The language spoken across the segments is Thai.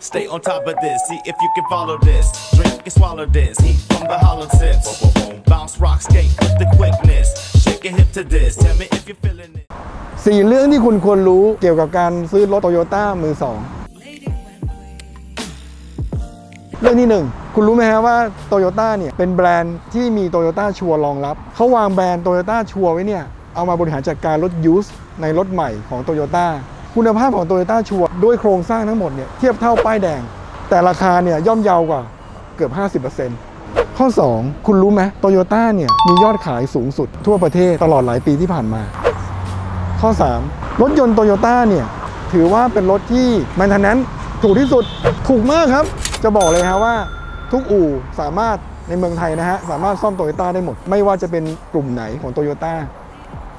Stay on top of this, see if you can follow this. Drink and swallow this, eat from the hollow tips. Bounce, rock, skate with the quickness. Shake your hip to this, tell me if you're feeling it. สี่เรื่องที่คุณควรรู้เกี่ยวกับการซื้อรถโตโยต้ามือสองเรื่องที่หนึ่งคุณรู้ไหมฮะว่าโตโยต้าเนี่ยเป็นแบรนด์ที่มีโตโยต้าชัวรองรับ เขาวางแบรนด์โตโยต้าชัวไว้เนี่ย เอามาบริหารจัดการรถยูสในรถใหม่ของโตโยต้า คุณภาพของโตโยต้าชัวด้วยโครงสร้างทั้งหมดเนี่ยเทียบเท่าป้ายแดง แต่ราคาเนี่ยย่อมเยาวกว่าเกือบ 50%ข้อ 2 คุณรู้ไหมโตโยต้าเนี่ยมียอดขายสูงสุดทั่วประเทศตลอดหลายปีที่ผ่านมา ข้อ 3 รถยนต์โตโยต้าเนี่ยถือว่าเป็นรถที่แมนเทนแนนถูกที่สุดถูกมากครับ จะบอกเลยฮะว่าทุกอู่สามารถในเมืองไทยนะฮะสามารถซ่อมโตโยต้าได้หมด ไม่ว่าจะเป็นกลุ่มไหนของโตโยต้า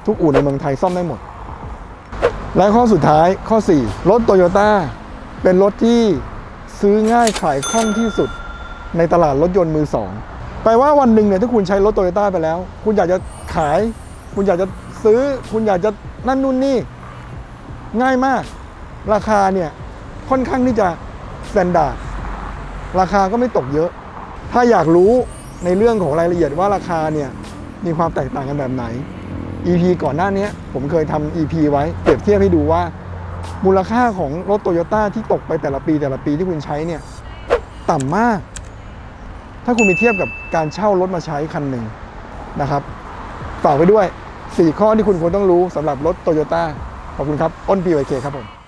ทุกอู่ในเมืองไทยซ่อมได้หมด และข้อสุดท้ายข้อ 4 รถโตโยต้าเป็นรถที่ซื้อง่ายขายคล่องที่สุดในตลาดรถยนต์มือสองแปลว่าวันหนึ่งเนี่ยถ้าคุณใช้รถโตโยต้าไปแล้ว คุณอยากจะขาย คุณอยากจะซื้อ คุณอยากจะนั่นนู่นนี่ ง่ายมาก ราคาเนี่ยค่อนข้างที่จะสแตนดาร์ดราคาก็ไม่ตกเยอะ ถ้าอยากรู้ในเรื่องของรายละเอียดว่าราคาเนี่ยมีความแตกต่างกันแบบไหน EP ก่อนหน้านี้ผมเคยทำ EP ไว้เปรียบเทียบให้ดูว่า มูลค่าของรถโตโยต้าที่ตกไปแต่ละปีแต่ละปีที่คุณใช้เนี่ยต่ำมาก ถ้าคุณไปเทียบกับการเช่ารถมาใช้คันหนึ่งนะครับฝากไว้ด้วย 4 ข้อที่คุณควรต้องรู้สำหรับรถโตโยต้าขอบคุณครับ อ้นบีไวเคครับผม